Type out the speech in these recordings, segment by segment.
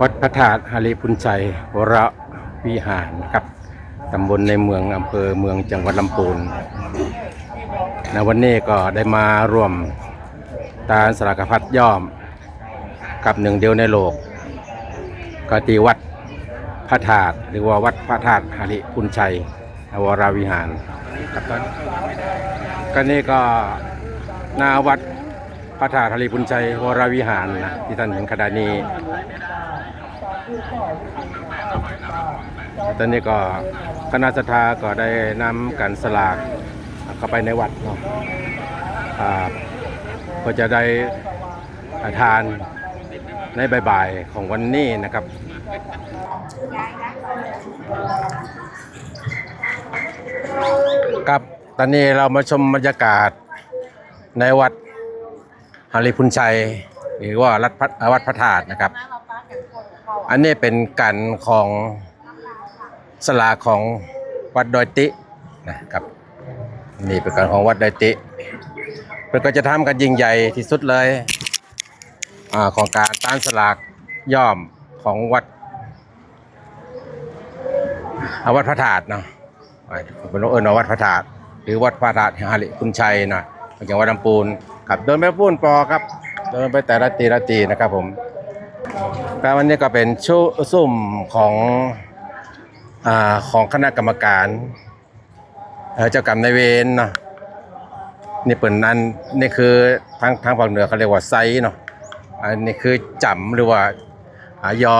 วัดพระธาตุหาริพุนชัยวรวิหารครับตำบลในเมืองอำเภอเมืองจังหวัดลำพูนในวันนี้ก็ได้มาร่วมตาสลากพัดย่อม กับหนึ่งเดียวในโลก ก็ตีวัดพระธาตุหรือว่าวัดพระธาตุหาริพุนชัย วรวิหารครับตอนก็นี่ก็หนาวัดพระธาตุหาริพุนชัย วรวิหารนะที่ท่านเห็นขณะนี้ตอนนี้ก็คณะสัทธาก็ได้นำกันสลากเข้าไปในวัดเนาะก็จะได้ทาน ในบ่ายๆของวันนี้นะครับ ครับตอนนี้เรามาชมบรรยากาศในวัดฮาริพุนชัย หรือว่าวัดพระวัดพระธาตุนะครับ อันนี้เป็นกันของสลาของวัดดอยตินะครับนี่เป็นการของวัดดอยติเพื่อก็จะทำกันยิ่งใหญ่ที่สุดเลย อของการต้านสลากย่อมของวัดอาวัดพระธาตุเนาะเป็นเอิญว่าวัดพระธาตุหรือวัดพระธาตุหาริคุณชัยนะจังวัดลำพูนครับเดินไปปูนปอครับเดินไปแต่ละตีละตีนะครับผมการวันนี้ก็เป็นชุซุ่มของอของคณะกรรมการเอ่อเจ้ากรรมนายเวรเนาะนี่เปิดนั้นนี่คือทางทางภาคเหนือเขาเรียกว่าไซเนาะ อันนี้คือจำหรือว่าอายอ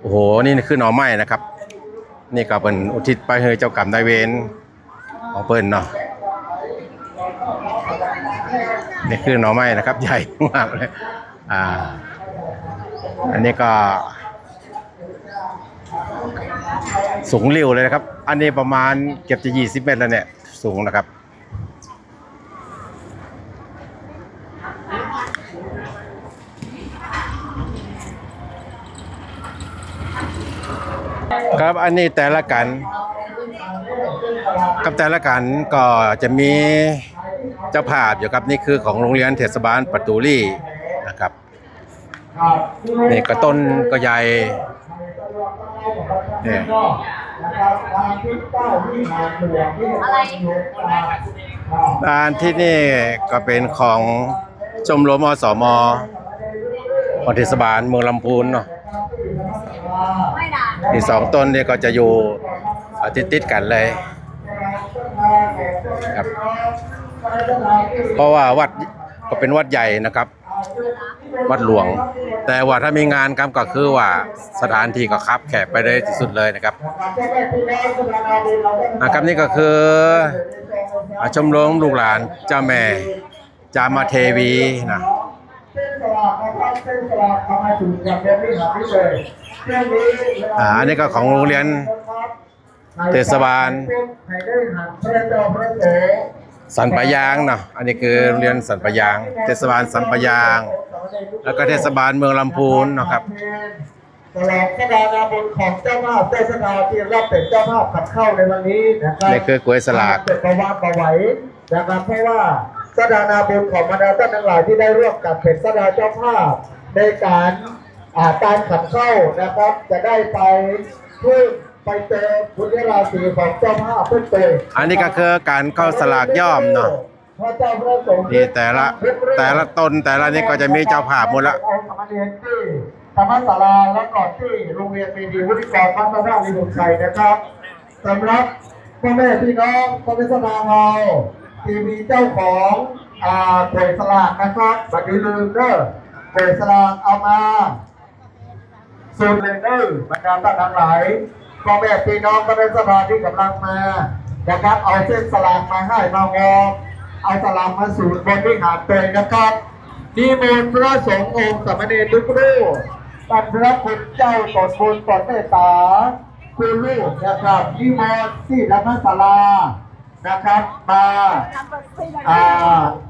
โอ้โห นี่คือหน่อไม้นะครับ นี่ก็เป็นอุทิศไปให้เจ้ากรรมนายเวรของเปิ้นเนาะ นี่คือหน่อไม้นะครับ ใหญ่มากเลย อ่า อันนี้ก็สูงเริ้วเลยนะครับ อันนี้ประมาณเกือบจะ 20 เมตรแล้วเนี่ย สูงนะครับ ครับ อันนี้แต่ละกัน กับแต่ละกันก็จะมีเจ้าภาพอยู่ครับนี่คือของโรงเรียนเทศบาลประตูรี่นะครับนี่ก็ต้นก็ใหญ่เนี่ยอะไรร้านที่นี่ก็เป็นของชมรมอสมอเทศบาลเมืองลำพูนเนาะ ที่สองต้นนี่ก็จะอยู่ติดติดกันเลยครับ เพราะว่าวัดก็เป็นวัดใหญ่นะครับ วัดหลวง แต่ว่าถ้ามีงานครับก็คือว่าสถานที่ก็คับแขกไปได้ที่สุดเลยนะครับอะครับนี่ก็คือชมรมลูกหลานเจ้าแม่จามาเทวีนะ อ่าอันนี้ก็ของโรงเรียนเทศบาลสันปะยางเนาะอันนี้คือโรงเรียนสันปะยาง เทศบาลสันปะยาง แล้วก็เทศบาลเมืองลำพูนเนาะครับ ตลอดกระดานาบุญของเจ้าภาพเทศบาลที่รับเป็นเจ้าภาพขับเข้าในวันนี้นะครับนี่คือกล้วยสลาก เป็นประวัติประไหวนะครับเพราะว่า สดานาบุญของบรรดาท่านทั้งหลายที่ได้ร่วมกับเป็นสดาเจ้าภาพในการอ่าการขับเข้านะครับ จะได้ไปเพื่อไปเจอบุญราศีของเจ้าภาพเพื่อเตยอันนี้ก็คือการเข้าสลากย่อมเนาะนี่แต่ละแต่ละตนแต่ละนี่ก็จะมีเจ้าภาพหมดละสมเด็จที่ธรรมศาลาและก่อนที่โรงเรียนมีดีวุฒิกรพระพระราชลิบุตรชัยนะครับสำหรับพ่อแม่พี่น้องพ่อแม่สนาเรา ที่มีเจ้าของอ่าเผยสลากนะครับบัดนี้ลืมเด้อเผยสลากเอามาส่วนเลยเด้อบรรดาท่านทั้งหลายพ่อแม่พี่น้องพ่อแม่สนาที่กำลังมานะครับ เอาเส้นสลากมาให้มางอเอาสลากมาสูตรบนวิหารเตยนะครับนิมนต์พระสงฆ์องค์สามเณรทุกรูปตัดพระคุณเจ้าตนบุญตนเมตตาคุณลูกนะครับนิมนต์ที่ธรรมศาลา นะครับ มาอ่า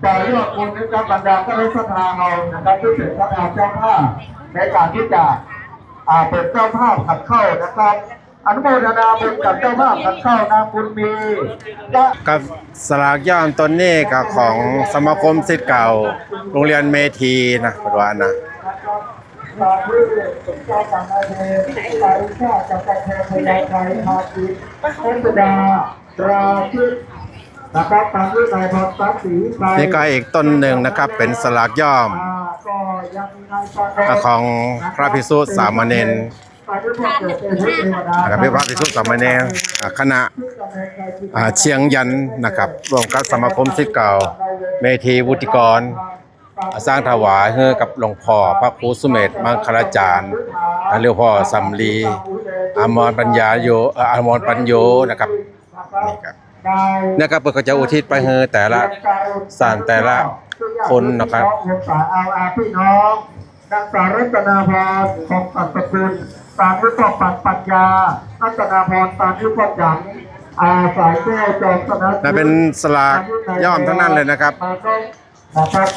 ต่อยอดบุญนะครับบรรดาพระราชทานเรานะครับที่เป็นพระอาเจ้าภาพในการที่จะอ่าเป็นเจ้าภาพขัดเข้านะครับอนุโมทนาบุญกับเจ้าภาพขัดเข้านางบุญมีและกับสลากย่อมต้นนี้กับของสมาคมศิษย์เก่า โรงเรียนเมทีนะปัจจุบันนะตามด้วยสมเจ้า ต่างอาเทศสาริชาจักรแพรพยาไทยพาจิตเทพดาราชิตนะครับตามด้วยนายพรศักดิ์ศรีไทยนี่ก็อีกต้นหนึ่งนะครับเป็นสลากย่อม อ่าก็ยังมีนายปานของพระภิกษุสามเณรนะครับพระภิกษุสามเณรอ่าคณะอ่าเชียงยันนะครับรวมกับสมาคมศิษย์เก่า เมทีวุฒิกรสร้างถวายให้กับหลวงพ่อพระครูสุเมธมังคลาจารย์และหลวงพ่อสำลีอมรปัญญาโยเอ่ออมรปัญโยนะครับ นี่ครับนี่ครับเพื่อเขาจะอุทิศไปให้แต่ละสารแต่ละคนนะครับเอาอาพี่น้องนางสาวรัตนาพรของปัตตกุลตามด้วยพ่อปัตปัญญารัตนาพรตามด้วยพ่อจังอาสายแก้วจอมสนันั่นเป็นสลากย่อมทั้งนั้นเลยนะครับ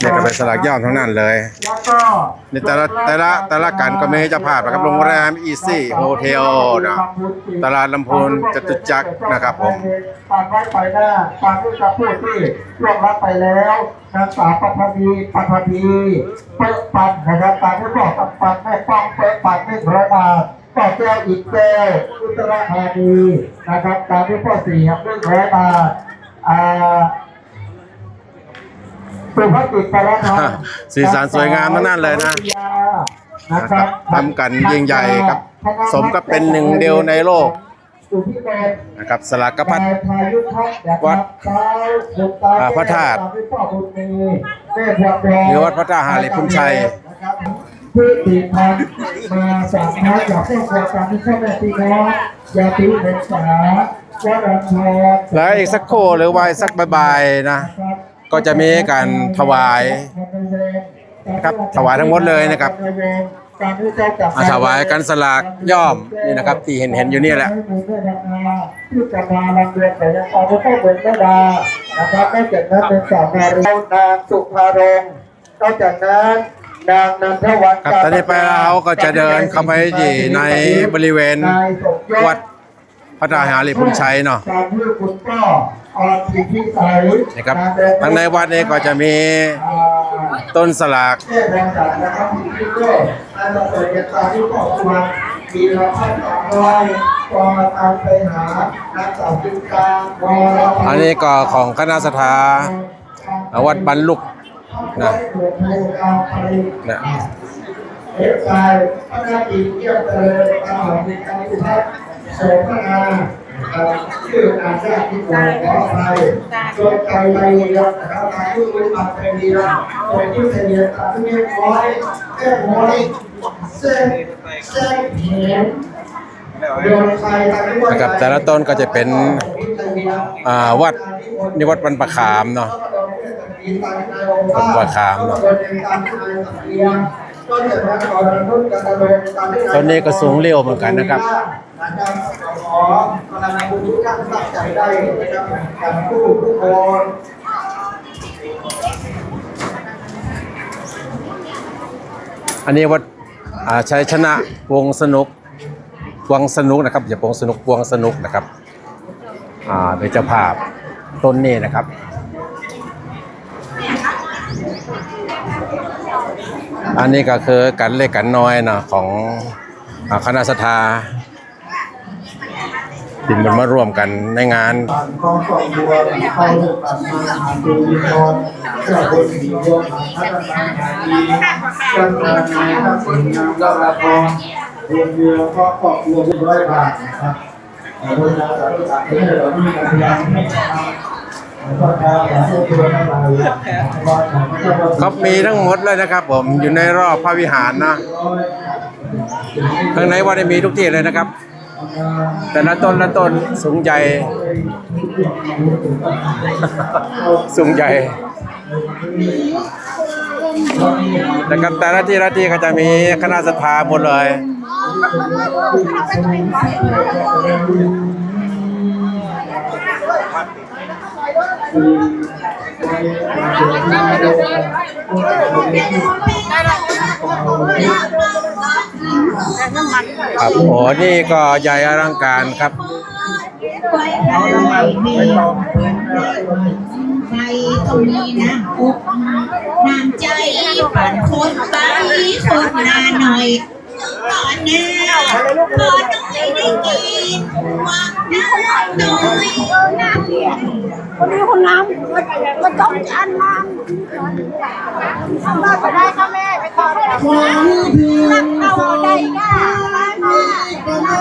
นี่ก็เป็นสลากย่อมทั้งนั้นเลยแล้วก็นี่แต่ละแต่ละแต่ละกันก็ไม่ให้เจ้าภาพนะครับโรงแรมอีซี่โฮเทลนะตลาดลำพูนจตุจักรนะครับผมตามไว้ไปหน้าตามด้วยกับผู้ที่ล่วงรับไปแล้วนางสาวปัทวีปัทวีเปิดปันนะครับตามด้วยพ่อปันปันแม่ป้องเปิดปันหนึ่งร้อยบาทพ่อแก้วอีกแก้วอุตรธานีนะครับตามด้วยพ่อสี่ครับหนึ่งร้อยบาทอ่า สุภกิจพระนองสีสันสวยงามทั้งนั้นเลยนะนะครับทำกันยิ่งใหญ่ครับ สมกับเป็นหนึ่งเดียวในโลกสุพิเดชนะครับสลากพัดนายพายุทัศน์นะครับวัดซ้ายบุญตาอ่าพระธาตุตามด้วยพ่อบุญมีแม่พวงทองหรือวัดพระธาตุหาริพุนชัยนะครับผู้ติดพันมาจากน้อยจากครอบครัวการที่พ่อแม่พี่น้องยาติเด็กสาวรัญชรแล้วอีกสักโครู่หรือวายสักบายๆนะ ก็จะมีการถวายนะครับถวายทั้งหมดเลยนะครับอ่าถวายกันสลากย่อมนี่นะครับที่เห็นเห็นอยู่นี่แหละที่จะมาลำเลียงแต่ยังเอาไปเข้าเมืองแม่ดานะครับนอกจากนั้นเป็นสาวนารีนางสุภารงค์นอกจากนั้นนางนันทวัฒน์ครับตอนนี้ไปแล้วก็จะเดินเข้าไปที่ในบริเวณนายสมยศวัดพระธาตุหาริพุนชัยเนาะ ก่อออนพิพิสัยนี่ครับทั้งในวัดนี้ก็จะมีต้นสลากมีที่โลกอันเราเปิดเรียนตามที่พ่อครัวมีเราพัดสองร้อยกองตามไปหานักสาวจุฬาอันนี้ก็ของคณะสถาวัดบรรลุกนะนะเอฟไซพระนาทีเกี่ยวเตยตามหลังในการที่พัฒน์โสภณา เอ่อชื่ออาจารย์ที่บอกขออภัยโดยใจใดเดียวนะครับทางผู้รู้อัตเป็นดีนะโดยที่เสียตามที่เรียบร้อยแค่ร้อยเส้นเส้นเห็นนะครับแต่ละต้นก็จะเป็นวัดนี่วัดบรรปะขามเนาะวัดประคามเนอะต้นนี้ก็สูงเร็วเหมือนกันนะครับ ลังบุญทุกท่านตั้งใจได้นะครับกันผู้ทุกคนอันนี้วัดอ่าชัยชนะวงสนุกวงสนุกนะครับอย่าปงสนุกวงสนุกนะครับอาเป็นเจ้าภาพต้นนี้นะครับอันนี้ก็คือกันเล็กกันน้อยเนาะของคณะสถา ที่มันมาร่วมกันในงานผ่านกอสอบบัวข้าเรื่องการมาหาดูวิเคราะห์เจ้าบนสีบัวหาพัฒนาหาดีกันงานในทักษิณงามละละพรรวมเดียวก็ครอบครัวทุกร้อยบาทนะครับขอบคุณนะสาธุสาธุให้เรามีการพยายามให้ทำก็ทำให้ตัวทั้งหลายว่าครับมีทั้งหมดเลยนะครับ ผมอยู่ในรอบพระวิหารนะข้างในวัดได้มีทุกที่เลยนะครับ แต่ละต้นละต้นสูงใหญ่ สูงใหญ่นะครับแต่ละที่ละที่ก็จะมีคณะสถาหมดเลย เครับโอ้นี่ก็ใหญ่อลังการครับเอาน้ำมันมีไฟตรงนี้นะอกน้ำใจผ่านคนไปคนหน้าหน่อย ก่อนหน้าก่อนน้อยได้กินว่าน้ำน้อยคนนี้คนน้ำมันต้องการน้ำทำได้ก็ได้ค่ะแม่ไปขอได้ขอเพียงเอาได้ก็ก็น้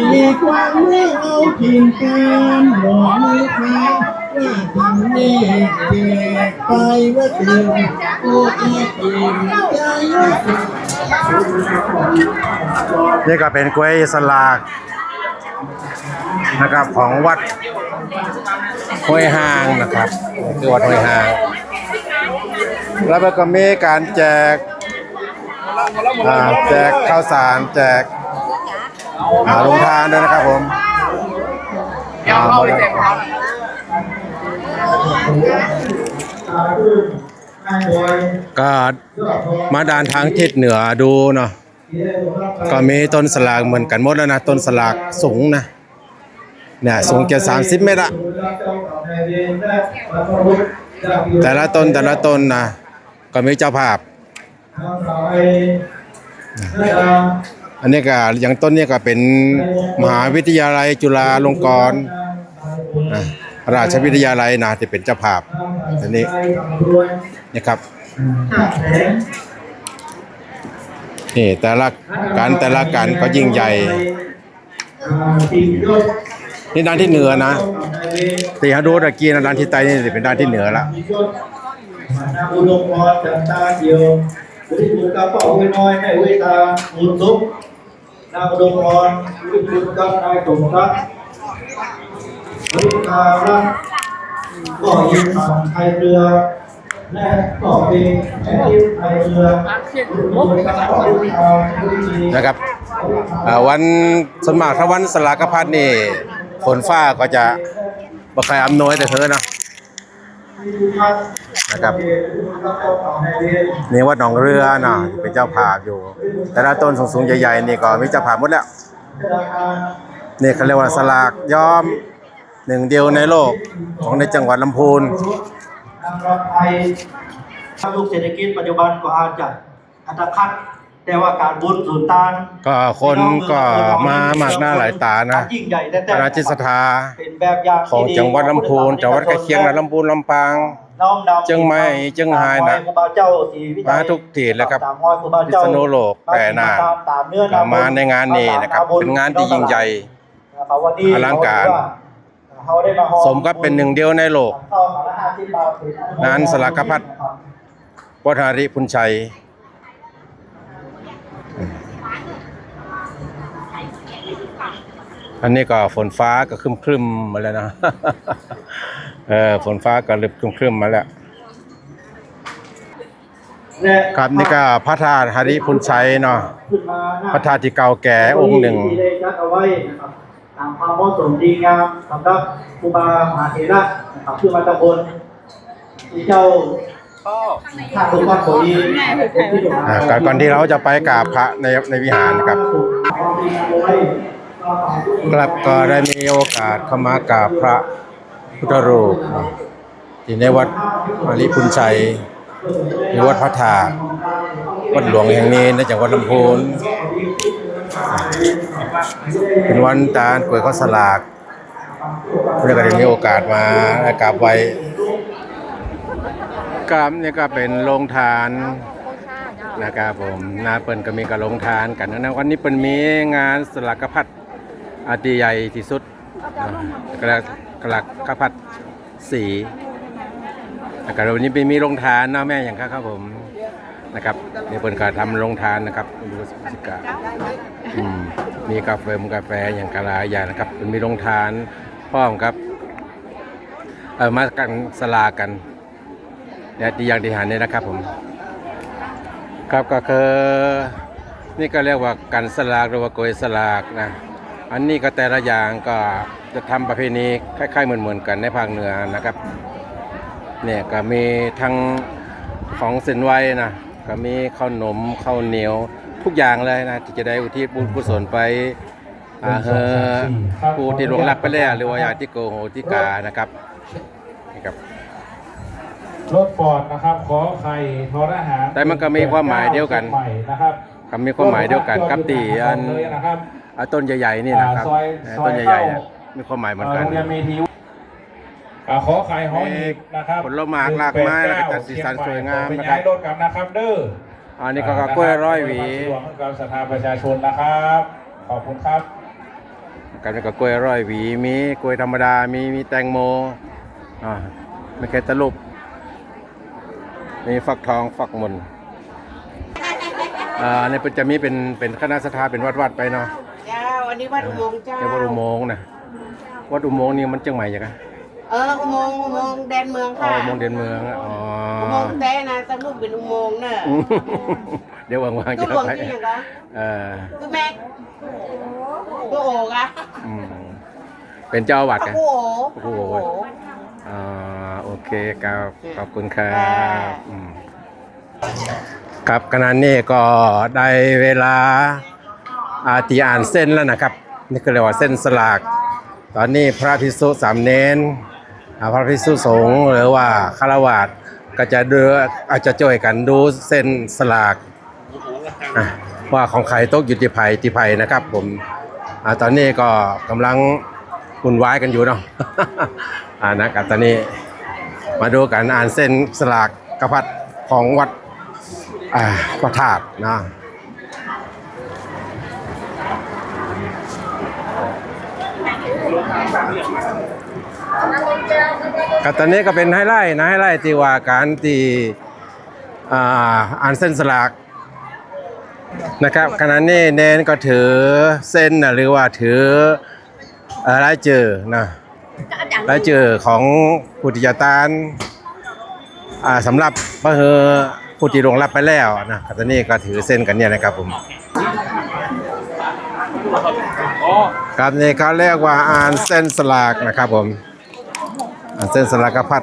ำได้ความเมื่อเอากินกันหล่อมือค้า ว่าทำนี่เด็กไปว่าเดิมโอ้ยกินใจว่าเดิมนี่ก็เป็นกล้วยสลากนะครับของวัดห้วยหางนะครับคือวัดห้วยหาง แล้วก็มีการแจกแจกข้าวสารแจกอ่าลงทานด้วยนะครับผมอ่าหมดแล้ว ก็มาด้านทางทิศเหนือดูเนาะก็มีต้นสลากเหมือนกันหมดแล้วนะต้นสลากสูงนะเนี่ยสูงเกือบสามสิบเมตรอะแต่ละต้นแต่ละต้นนะก็มีเจ้าภาพ อันนี้ก็อย่างต้นนี้ก็เป็นมหาวิทยาลัยจุฬาลงกรณ์นะ ราชวิทยาลัยนะที่เป็นเจ้าภาพอันนี้นะครับนี่แต่ละการแต่ละการก็ยิ่งใหญ่ นี่ด้านที่เหนือนะตีฮาดูตะกี้นะด้านที่ใต้นี่เป็นด้านที่เหนือละนาอุดมพรจันตาเดียวอุทิศบุญกับพ่ออุ้ยน้อยแม่อุ้ยตาอุนซุปนาอุดมพรอุทิศบุญกับนายสมรัก อุทิศตารักก็ยินผ่านไทยเรือ และก็เป็นแม่ยินไทยเรืออุทิศบุญกับพ่ออุ้ยตาอุทิศบุญนะครับวันสมากถ้าวันสลากพัดนี่ฝนฟ้าก็จะบ่ใครอำนวยแต่เธอนะนะครับนี่วัดหนองเรือนะเป็นเจ้าภาพอยู่ แต่ละต้นสูงๆใหญ่ๆนี่ก็มีเจ้าภาพหมดแล้วนี่เขาเรียกว่าสลากย้อม หนึ่งเดียวในโลกของในจังหวัดลำพูนลูกเศรษฐกิจปัจจุบันก็อาจจะอัตคัดแต่ว่าการบุญสุนทานก็คนก็มามากหน้าหลายตานะยิ่งใหญ่แต่คณะจิตศรัทธาเป็นแบบอย่างของจังหวัดลำพูนจังหวัดใกล้เคียงนะลำพูนลำปางน้อมนำเชียงใหม่เชียงรายนะครูบาเจ้าศรีวิชัยมาทุกที่เลยครับตามห้อยครูบาเจ้าพิษณุโลกแปรนาตามตามเนื้อก็มาในงานนี้นะครับ เป็นงานที่ยิ่งใหญ่นะครับวันนี้อลังการเขาได้มา สมกับเป็นหนึ่งเดียวในโลกงานสลากพัดวัฒนาริพุนชัย อันนี้ก็ฝนฟ้าก็ครึมครึมๆมาแล้วนะ เออฝนฟ้าก็เริ่มครึมครึมๆมาแล้ว ครับนี่ก็พระธาตุหริพุนชัยเนาะ พระธาตุที่เก่าแก่องค์หนึ่ง ที่ได้จัดเอาไว้นะครับตามความเหมาะสมดีงามสำหรับครูบามหาเถระนะครับเพื่อมาตะบนที่เจ้าท่านทุกท่านโปรดีอ่าก่อนก่อนที่เราจะไปกราบพระในในวิหารนะครับครับก็ได้มีโอกาสเข้ามากราบพระพุทธรูปเนาะที่ในวัดมาริพุนชัยหรือวัดพระธาตุวัดหลวงแห่งนี้ในจังหวัดลำพูน เป็นวันตาลกล้วยข้าวสลากเพื่อก็ได้มีโอกาสมากราบไหว้กราบนี่ยก็เป็นโรงทานนะครับผมนาเปิ่นก็มีกระโรงทานกันนะวันนี้เปิ่นมีงานสลากพัดอาตีใหญ่ที่สุดนะกระกระกระพัดสีนะครับวันนี้เป็นมีโรงทานเนาะแม่อย่างครับครับผมนะครับนี่เปิ่นก็ทำโรงทานนะครับดูสิกา มีกาแฟมกาแฟอย่างกะลาอย่างนะครับมีโรงทานพร้อมครับเออมากันสลากันเนี่ยดีอย่างดีหารนี่นะครับผม ครับก็คือนี่ก็เรียกว่ากันสลากหรือว่าโกยสลากนะอันนี้ก็แต่ละอย่างก็จะทำประเพณีคล้ายๆเหมือนๆกันในภาคเหนือนะครับเนี่ยก็มีทั้งของเส้นไหวนะก็มีข้าวหนมข้าวเหนียว ทุกอย่างเลยนะที่จะได้อุทิศบุญกุศลไปอ่าเฮอผู้ที่ล่วงลับไปแล้วหรือว่าญาติโกโหติกานะครับนี่ครับรถฟอร์ดนะครับขอไข่ทอทหารแต่มันก็มีความหมายเดียวกันใหม่นะครับคำมีความหมายเดียวกันกับตีอันเลยนะครับอ่าต้นใหญ่ๆนี่นะครับอ่าซอยเออซอยต้นใหญ่ๆเนี่ยเข้ามีความหมายเหมือนกันโรงเรียนเมทีอ่าขอไข่หอหีบนะครับผลไม้หลากหลายแล้วก็จัดสีสันสวยงามเป็นนะครับย้ายรถกลับนะครับเด้อ อันนี้ก็กล้วยร้อยหวีสะดวกให้กับสถานประชาชนนะครับ ขอบคุณครับกันกับกล้วยร้อยหวีมีกล้วยธรรมดามีมีแตงโมอ่าไม่แค่ตะลุบมีฟักทองฟักมนอ่าในปัจจะมีเป็นเป็นคณะสถาเป็นวัดวัดๆไปเนาะเจ้าอันนี้วัดอุโมงค์เจ้าในวัดอุโมงค์นะวัดอุโมงค์นี่มันเชียงใหม่ยังไงเอออุโมงค์อุโมงค์แดนเมืองอ๋อค่ะอุโมงค์เด่นเมืองอะอ๋ ออุโมงค์แต่นะตั้งรูปเป็นอุโมงค์เนอะอืมเดี๋ยวว่างๆตัวจะหลวงไปที่ยังไงเออตัวแม่ตัวโอ๋กะอืมเป็นเจ้าอาวัดกันตัวโอ๋โอ้โหอ่าโอเคครับขอบคุณครัค่ะบอืมครับขณะนี้ก็ได้เวลาอาตีอ่านเส้นแล้วนะครับ นี่ก็เรียกว่าเส้นสลาก ตอนนี้พระภิกษุสามเณรอ่าพระภิกษุสงฆ์หรือว่าฆราวาส ก็จะดูอาจจะช่วยกันดูเส้นสลากว่าของใครตกอยู่ที่ไผ่ที่ไผ่นะครับ ผมอตอนนี้ก็กำลังวุ่นวายกันอยู่เนาะอ่านะครับตอนนี้มาดูกันอ่านเส้นสลากกระพัดของวัดอ่าพระธาตุนะ ครับตอนนี้ก็เป็นไฮไลท์นะไฮไลท์ที่ว่าการที่อ่าอ่านเส้นสลากนะครับขณะนี้เนนก็ถือเส้นนะหรือว่าถืออ่อรายจื่อนะรายจื่อของผู้ที่จะตานอ่าสำหรับพระเฮอผู้ที่ลวงรับไปแล้วนะครับตอนนี้ก็ถือเส้นกันเนี่ยนะครับผมครับนี่เขาเรียกว่าอ่านเส้นสลากนะครับผม เส้นสลากพัด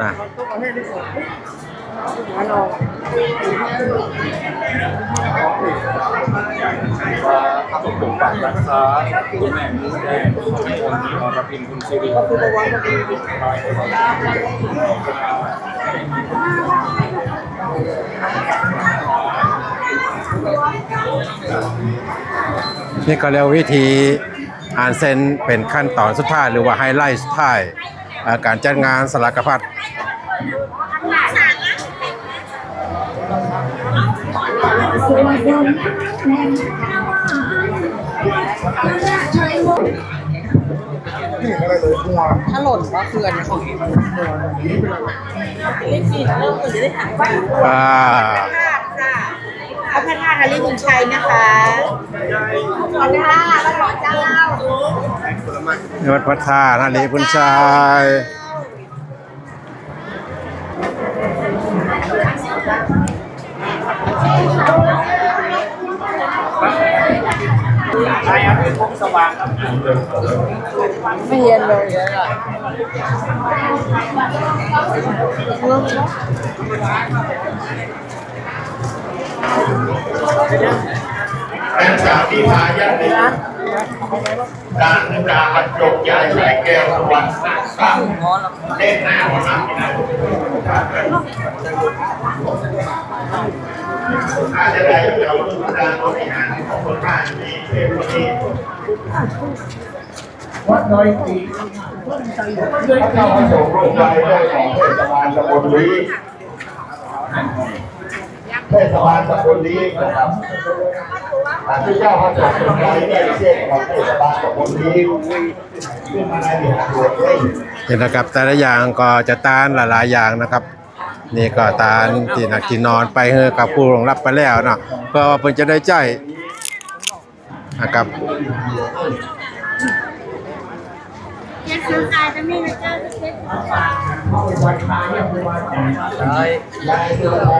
นะสมบัติรักษาคุณแม่มือแดงคนที่อรพินคุณสิรินี่ก็เรียกวิธีอ่านเส้นเป็นขั้นตอนสุดท้ายหรือว่าไฮไลท์สุดท้ายการจัดงานสลากพัด ถ้าหล่นก็คืออันนี้ของอ่าธาตุค่ะพระพระธาตุฮาริบุญชัยนะคะขอบคุณค่ะแล้วหล่อเจ้าในวัดพระธาตุ ฮาริพุนชัยไม่เย็นเลยอะเป็นสามีพายาติการการบรรจบย้ายใส่แก้วสวรรค์สามเล่นหน้าหัวหน้า อาจะได้เดี๋ยวการบริหารของคนบ้านนี้เป็นวันนี้วัดน้อยสีพระเจ้าพระสงฆ์รูปใดได้ของเทศบาลตำบลลีเทศบาลตำบลลีนะครับพระเจ้าพระสงฆ์รูปใดได้เช่นของเทศบาลตำบลลีขึ้นมาในหาดหลวงเลยเห็นนะครับแต่ละอย่างก็จะต้านหลายๆอย่างนะครับ นี่ก็ตาที่นักกินนอนไปเฮอกับผู้รองรับไปแล้วเนาะเพื่อว่าเพิ่นจะได้ใจนะครับเจ็ดสิบกายจะมีนะเจ้าเจ็ดสิบกายยายเสือทอ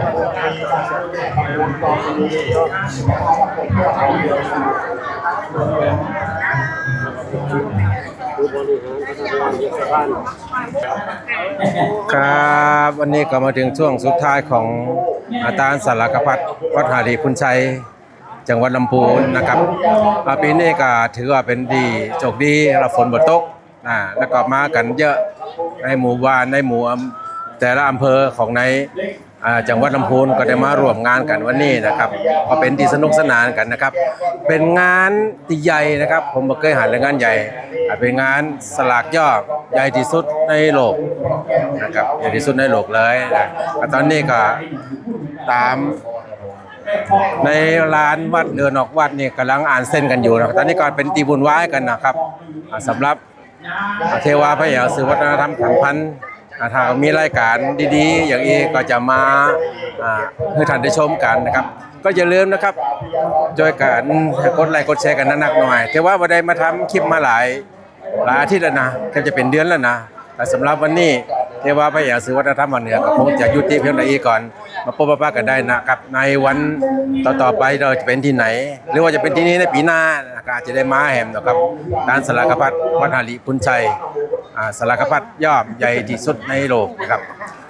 คตามแม่ของลุงตองนี้เพราะว่าผมเพื่อเขาเยอะครับวันนี้ก็มาถึงช่วงสุดท้ายของอาตานสารกพัฒวัดหาดีพุนชัย จังหวัดลำพูนนะครับปีนี้ก็ถือว่าเป็นดีโชคดีเราฝนบ่ตกอ่าแล้วก็มากันเยอะในหมู่บ้านในหมู่แต่ละอำเภอของใน จังหวัดลำพูนก็ได้มาร่วมงานกันวันนี้นะครับ ก็เป็นที่สนุกสนานกันนะครับ เป็นงานที่ใหญ่นะครับ ผมบ่เคยหันเลยงานใหญ่อ่าเป็นงานสลากย่อใหญ่ที่สุดในโลกนะครับใหญ่ที่สุดในโลกเลยนะตอนนี้ก็ตามในลานวัดเดินออกวัดนี่กำลังอ่านเส้นกันอยู่นะตอนนี้ก็เป็นตีบุญไหว้กันนะครับสำหรับเทวาพระยาสื่อวัฒนธรรมสัมพันธ์ อ่าถ้ามีรายการดีๆ อย่างนี้ก็จะมาอ่าให้ท่านได้ชมกันนะครับ ก็อย่าลืมนะครับจอยกันกดไลค์กดแชร์กันนักๆหน่อยเทว่าวันใดมาทำคลิปมาหลายหลายอาทิตย์แล้วนะแทบจะเป็นเดือนแล้วนะ แต่สำหรับวันนี้เทว่าพระยาสื่อวัฒนธรรมวันเหนือก็คงจะยุติเพียงเท่านี้ก่อน มาพบปะกันได้นะครับ ในวันต่อๆไปเราจะเป็นที่ไหน หรือว่าจะเป็นที่นี้ในปีหน้านะครับอาจจะได้มาแหมนะครับด้านสารกพัดวัดหาลีพุนชัยอ่าสารกพัดยอดใหญ่ที่สุดในโลกนะครับ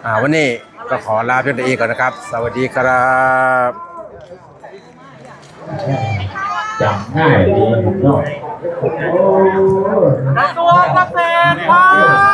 อ่าวันนี้ก็ขอลาเพียงเท่านี้ก่อนนะครับ สวัสดีครับจำง่ายดีเนาะตัวกาแฟครับ